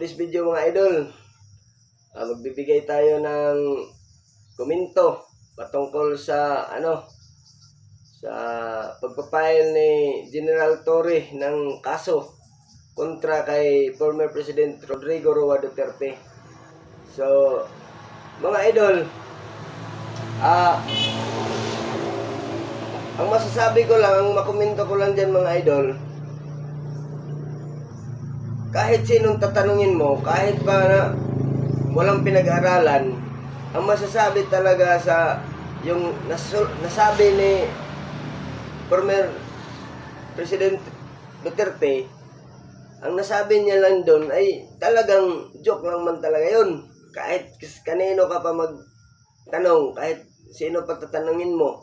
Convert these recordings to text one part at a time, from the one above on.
today's video mga idol, ah, magbibigay tayo ng komento patungkol sa ano sa pagpapile ni General Torre ng kaso kontra kay former President Rodrigo Roa Duterte. So, mga idol, ah ang masasabi ko lang, ang makomento ko lang dyan mga idol, kahit sinong tatanungin mo, kahit pa na walang pinag-aralan, ang masasabi talaga sa yung nasu- nasabi ni former President Duterte, ang nasabi niya lang doon ay talagang joke lang man talaga yun. Kahit kanino ka pa magtanong, kahit sino pa tatanungin mo,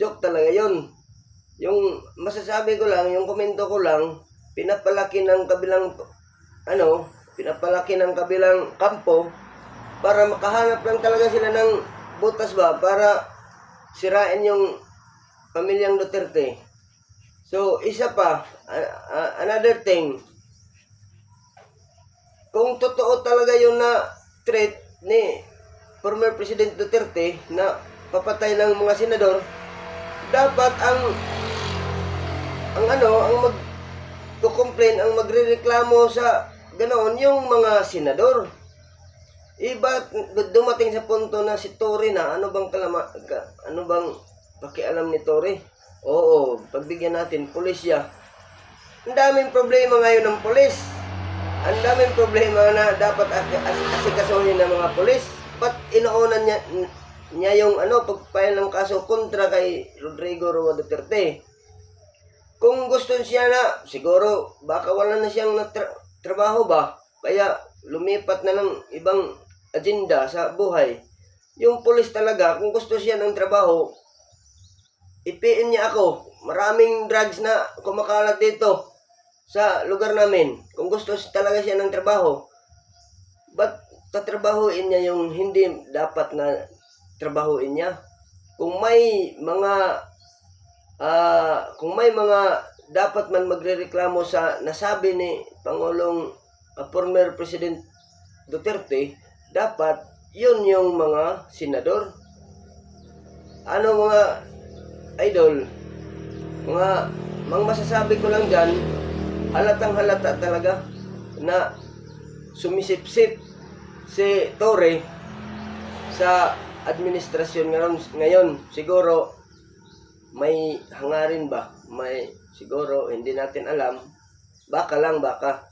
joke talaga yun. Yung masasabi ko lang, yung komento ko lang, pinapalaki ng kabilang ano, pinapalaki ng kabilang kampo para makahanap lang talaga sila ng butas ba para sirain yung pamilyang Duterte. So, isa pa, another thing, kung totoo talaga yung na threat ni former President Duterte na papatay ng mga senador, dapat ang ang ano, ang mag complain ang magrereklamo sa ganoon yung mga senador. Iba dumating sa punto na si Tory na ano bang kalama ka, ano bang pakialam ni Tory? Oo, pagbigyan natin pulisya. Ang daming problema ngayon ng pulis. Ang daming problema na dapat as- as- asikasuhin ng mga pulis. Ba't inuunan niya, niya yung ano, pagpail ng kaso kontra kay Rodrigo Roa Duterte? Kung gusto siya na, siguro baka wala na siyang natra- trabaho ba? Kaya lumipat na ng ibang agenda sa buhay. Yung pulis talaga, kung gusto siya ng trabaho, ipiin niya ako. Maraming drugs na kumakalat dito sa lugar namin. Kung gusto talaga siya ng trabaho, ba't tatrabahuin niya yung hindi dapat na trabahuin niya? Kung may mga ah kung may mga dapat man magrereklamo sa nasabi ni Pangulong ah, former President Duterte, dapat yun yung mga senador. Ano mga idol, mga mga masasabi ko lang dyan, halatang halata talaga na sumisipsip si Torre sa administrasyon ngayon, ngayon siguro may hangarin ba? May siguro hindi natin alam. Baka lang baka.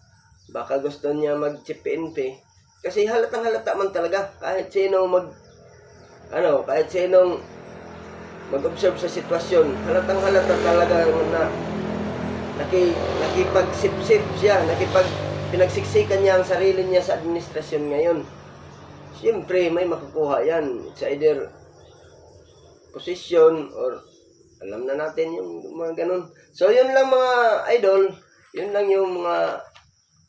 Baka gusto niya mag PNP. Kasi halatang halata man talaga kahit sino mag ano, kahit sinong mag-observe sa sitwasyon, halatang halata talaga na naki, nakipagsipsip siya, nakipag pinagsiksikan niya ang sarili niya sa administrasyon ngayon. Siyempre, may makukuha yan. It's either position or alam na natin yung mga ganun. So, yun lang mga idol. Yun lang yung mga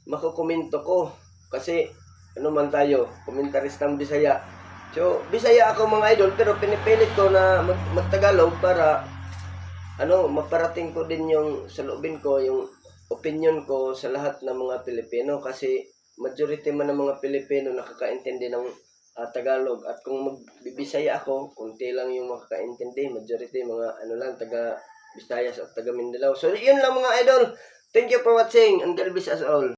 makukomento ko. Kasi, ano man tayo, komentaristang Bisaya. So, Bisaya ako mga idol, pero pinipilit ko na mag magtagalog para ano, maparating ko din yung salubin ko, yung opinion ko sa lahat ng mga Pilipino kasi majority man ng mga Pilipino nakakaintindi ng ah, Tagalog at kung magbibisaya ako, kunti lang yung makakaintindi, majority mga ano lang taga Visayas at taga Mindanao. So yun lang mga idol. Thank you for watching and God bless us all.